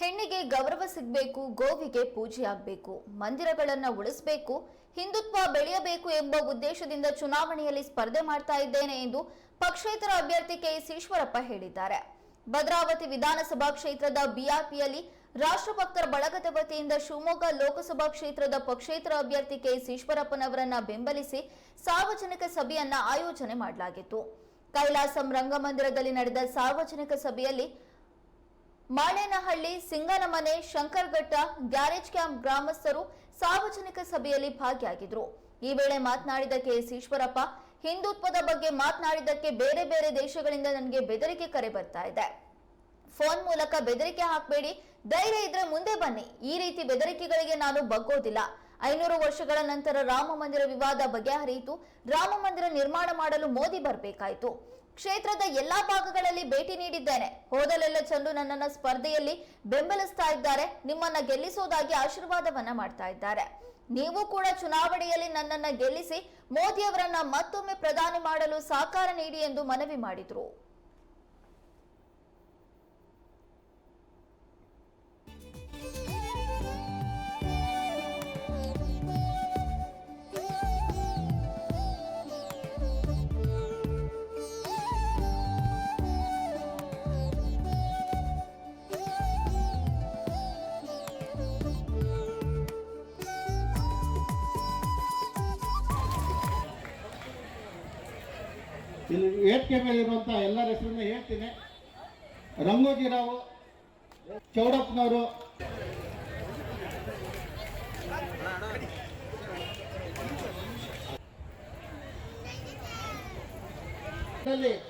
ಹೆಣ್ಣಿಗೆ ಗೌರವ ಸಿಗಬೇಕು, ಗೋವಿಗೆ ಪೂಜೆಯಾಗಬೇಕು ಮಂದಿರಗಳನ್ನು ಉಳಿಸಬೇಕು, ಹಿಂದುತ್ವ ಬೆಳೆಯಬೇಕು ಎಂಬ ಉದ್ದೇಶದಿಂದ ಚುನಾವಣೆಯಲ್ಲಿ ಸ್ಪರ್ಧೆ ಮಾಡ್ತಾ ಇದ್ದೇನೆ ಎಂದು ಪಕ್ಷೇತರ ಅಭ್ಯರ್ಥಿ ಕೆಎಸ್ ಈಶ್ವರಪ್ಪ ಹೇಳಿದ್ದಾರೆ. ಭದ್ರಾವತಿ ವಿಧಾನಸಭಾ ಕ್ಷೇತ್ರದ ಬಿಆರ್ಪಿಯಲ್ಲಿ ರಾಷ್ಟ್ರಭಕ್ತರ ಬಳಗದ ವತಿಯಿಂದ ಶಿವಮೊಗ್ಗ ಲೋಕಸಭಾ ಕ್ಷೇತ್ರದ ಪಕ್ಷೇತರ ಅಭ್ಯರ್ಥಿ ಕೆಎಸ್ ಈಶ್ವರಪ್ಪನವರನ್ನ ಬೆಂಬಲಿಸಿ ಸಾರ್ವಜನಿಕ ಸಭೆಯನ್ನ ಆಯೋಜನೆ ಮಾಡಲಾಗಿತ್ತು. ಕೈಲಾಸಂ ರಂಗಮಂದಿರದಲ್ಲಿ ನಡೆದ ಸಾರ್ವಜನಿಕ ಸಭೆಯಲ್ಲಿ ಮಾಳೇನಹಳ್ಳಿ, ಸಿಂಗನಮನೆ, ಶಂಕರಘಟ್ಟ, ಗ್ಯಾರೇಜ್ ಕ್ಯಾಂಪ್ ಗ್ರಾಮಸ್ಥರು ಸಾರ್ವಜನಿಕ ಸಭೆಯಲ್ಲಿ ಭಾಗಿಯಾಗಿದ್ರು. ಈ ವೇಳೆ ಮಾತನಾಡಿದ ಕೆಎಸ್ ಈಶ್ವರಪ್ಪ ಹಿಂದುತ್ವದ ಬಗ್ಗೆ ಮಾತನಾಡಿದ್ದಕ್ಕೆ ಬೇರೆ ಬೇರೆ ದೇಶಗಳಿಂದ ನನಗೆ ಬೆದರಿಕೆ ಕರೆ ಬರ್ತಾ ಇದೆ. ಫೋನ್ ಮೂಲಕ ಬೆದರಿಕೆ ಹಾಕಬೇಡಿ, ಧೈರ್ಯ ಇದ್ರೆ ಮುಂದೆ ಬನ್ನಿ. ಈ ರೀತಿ ಬೆದರಿಕೆಗಳಿಗೆ ನಾನು ಬಗ್ಗೋದಿಲ್ಲ. ಐನೂರು ವರ್ಷಗಳ ನಂತರ ರಾಮ ಮಂದಿರ ವಿವಾದ ಬಗೆಹರಿಯಿತು. ರಾಮ ಮಂದಿರ ನಿರ್ಮಾಣ ಮಾಡಲು ಮೋದಿ ಬರಬೇಕಾಯಿತು. ಕ್ಷೇತ್ರದ ಎಲ್ಲಾ ಭಾಗಗಳಲ್ಲಿ ಭೇಟಿ ನೀಡಿದ್ದೇನೆ. ಹೋದಲೆಲ್ಲ ಚಂದು ನನ್ನನ್ನ ಸ್ಪರ್ಧೆಯಲ್ಲಿ ಬೆಂಬಲಿಸ್ತಾ ಇದ್ದಾರೆ. ನಿಮ್ಮನ್ನ ಗೆಲ್ಲಿಸುವುದಾಗಿ ಆಶೀರ್ವಾದವನ್ನ ಮಾಡ್ತಾ ಇದ್ದಾರೆ. ನೀವು ಕೂಡ ಚುನಾವಣೆಯಲ್ಲಿ ನನ್ನನ್ನ ಗೆಲ್ಲಿಸಿ ಮೋದಿಯವರನ್ನ ಮತ್ತೊಮ್ಮೆ ಪ್ರಧಾನಿ ಮಾಡಲು ಸಹಕಾರ ನೀಡಿ ಎಂದು ಮನವಿ ಮಾಡಿದ್ರು. ಇಲ್ಲಿ ವೇದಿಕೆ ಮೇಲೆ ಎಲ್ಲರ ಹೆಸರನ್ನ ಹೇಳ್ತೀನಿ. ರಂಗೋಜಿರಾವು ಚೌಡಪ್ಪನವರು.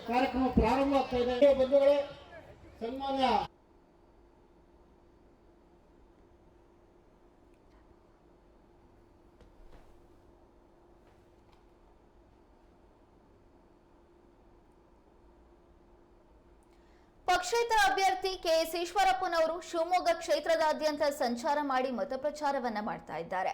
ಕಾರ್ಯಕ್ರಮ ಪ್ರಾರಂಭ ಆಗ್ತಾ ಇದೆ. ಬಂಧುಗಳೇ ಸನ್ಮಾನ್ಯ ಪಕ್ಷೇತರ ಅಭ್ಯರ್ಥಿ ಕೆಎಸ್ ಈಶ್ವರಪ್ಪನವರು ಶಿವಮೊಗ್ಗ ಕ್ಷೇತ್ರದಾದ್ಯಂತ ಸಂಚಾರ ಮಾಡಿ ಮತಪ್ರಚಾರವನ್ನ ಮಾಡ್ತಾ ಇದ್ದಾರೆ.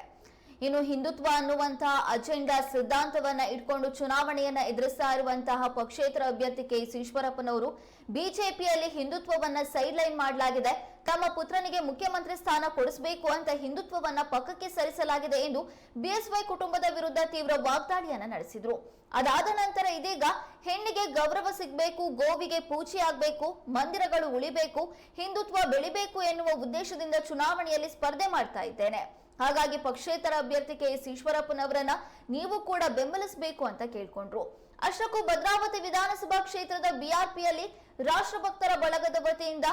ಇನ್ನು ಹಿಂದುತ್ವ ಅನ್ನುವಂತಹ ಅಜೆಂಡಾ ಸಿದ್ಧಾಂತವನ್ನ ಇಟ್ಕೊಂಡು ಚುನಾವಣೆಯನ್ನ ಎದುರಿಸ್ತಾ ಇರುವಂತಹ ಪಕ್ಷೇತರ ಅಭ್ಯರ್ಥಿ ಕೆಎಸ್ ಈಶ್ವರಪ್ಪನವರು ಬಿಜೆಪಿಯಲ್ಲಿ ಹಿಂದುತ್ವವನ್ನ ಸೈಡ್ ಲೈನ್ ಮಾಡಲಾಗಿದೆ. ತಮ್ಮ ಪುತ್ರನಿಗೆ ಮುಖ್ಯಮಂತ್ರಿ ಸ್ಥಾನ ಕೊಡಿಸಬೇಕು ಅಂತ ಹಿಂದುತ್ವವನ್ನ ಪಕ್ಕಕ್ಕೆ ಸರಿಸಲಾಗಿದೆ ಎಂದು ಬಿಎಸ್ವೈ ಕುಟುಂಬದ ವಿರುದ್ಧ ತೀವ್ರ ವಾಗ್ದಾಳಿಯನ್ನ ನಡೆಸಿದ್ರು. ಅದಾದ ನಂತರ ಇದೀಗ ಹೆಣ್ಣಿಗೆ ಗೌರವ ಸಿಗಬೇಕು, ಗೋವಿಗೆ ಪೂಜೆ ಆಗ್ಬೇಕು, ಮಂದಿರಗಳು ಉಳಿಬೇಕು, ಹಿಂದುತ್ವ ಬೆಳಿಬೇಕು ಎನ್ನುವ ಉದ್ದೇಶದಿಂದ ಚುನಾವಣೆಯಲ್ಲಿ ಸ್ಪರ್ಧೆ ಮಾಡ್ತಾ ಇದ್ದೇನೆ. ಹಾಗಾಗಿ ಪಕ್ಷೇತರ ಅಭ್ಯರ್ಥಿ ಕೆ ಎಸ್ ಈಶ್ವರಪ್ಪನವರನ್ನ ನೀವು ಕೂಡ ಬೆಂಬಲಿಸಬೇಕು ಅಂತ ಕೇಳ್ಕೊಂಡ್ರು. ಅಷ್ಟಕ್ಕೂ ಭದ್ರಾವತಿ ವಿಧಾನಸಭಾ ಕ್ಷೇತ್ರದ ಬಿಆರ್ಪಿಯಲ್ಲಿ ರಾಷ್ಟ್ರಭಕ್ತರ ಬಳಗದ ವತಿಯಿಂದ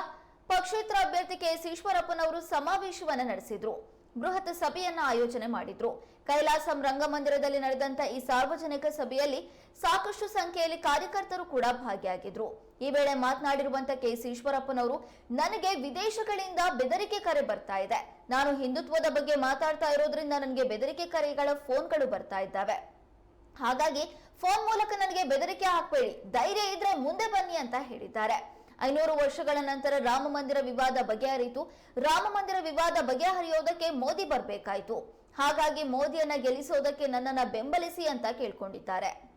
ಪಕ್ಷೇತರ ಅಭ್ಯರ್ಥಿ ಕೆ ಎಸ್ ಈಶ್ವರಪ್ಪನವರು ಸಮಾವೇಶವನ್ನು ನಡೆಸಿದ್ರು. ಬೃಹತ್ ಸಭೆಯನ್ನ ಆಯೋಜನೆ ಮಾಡಿದ್ರು. ಕೈಲಾಸಂ ರಂಗಮಂದಿರದಲ್ಲಿ ನಡೆದಂತ ಈ ಸಾರ್ವಜನಿಕ ಸಭೆಯಲ್ಲಿ ಸಾಕಷ್ಟು ಸಂಖ್ಯೆಯಲ್ಲಿ ಕಾರ್ಯಕರ್ತರು ಕೂಡ ಭಾಗಿಯಾಗಿದ್ರು. ಈ ವೇಳೆ ಮಾತನಾಡಿರುವಂತ ಕೆ ಎಸ್ ಈಶ್ವರಪ್ಪನವರು, ನನಗೆ ವಿದೇಶಗಳಿಂದ ಬೆದರಿಕೆ ಕರೆ ಬರ್ತಾ ಇದೆ. ನಾನು ಹಿಂದುತ್ವದ ಬಗ್ಗೆ ಮಾತಾಡ್ತಾ ಇರೋದ್ರಿಂದ ನನಗೆ ಬೆದರಿಕೆ ಕರೆಗಳ ಫೋನ್ಗಳು ಬರ್ತಾ ಇದ್ದಾವೆ. ಹಾಗಾಗಿ ಫೋನ್ ಮೂಲಕ ನನಗೆ ಬೆದರಿಕೆ ಹಾಕಬೇಡಿ. ಧೈರ್ಯ ಇದ್ರೆ ಮುಂದೆ ಬನ್ನಿ ಅಂತ ಹೇಳಿದ್ದಾರೆ. ಐನೂರು ವರ್ಷಗಳ ನಂತರ ರಾಮ ಮಂದಿರ ವಿವಾದ ಬಗೆಹರಿಯಿತು ರಾಮ ಮಂದಿರ ವಿವಾದ ಬಗೆಹರಿಯೋದಕ್ಕೆ ಮೋದಿ ಬರಬೇಕಾಯಿತು. ಹಾಗಾಗಿ ಮೋದಿಯನ್ನ ಗೆಲ್ಲಿಸೋದಕ್ಕೆ ನನ್ನನ್ನು ಬೆಂಬಲಿಸಿ ಅಂತ ಕೇಳ್ಕೊಂಡಿದ್ದಾರೆ.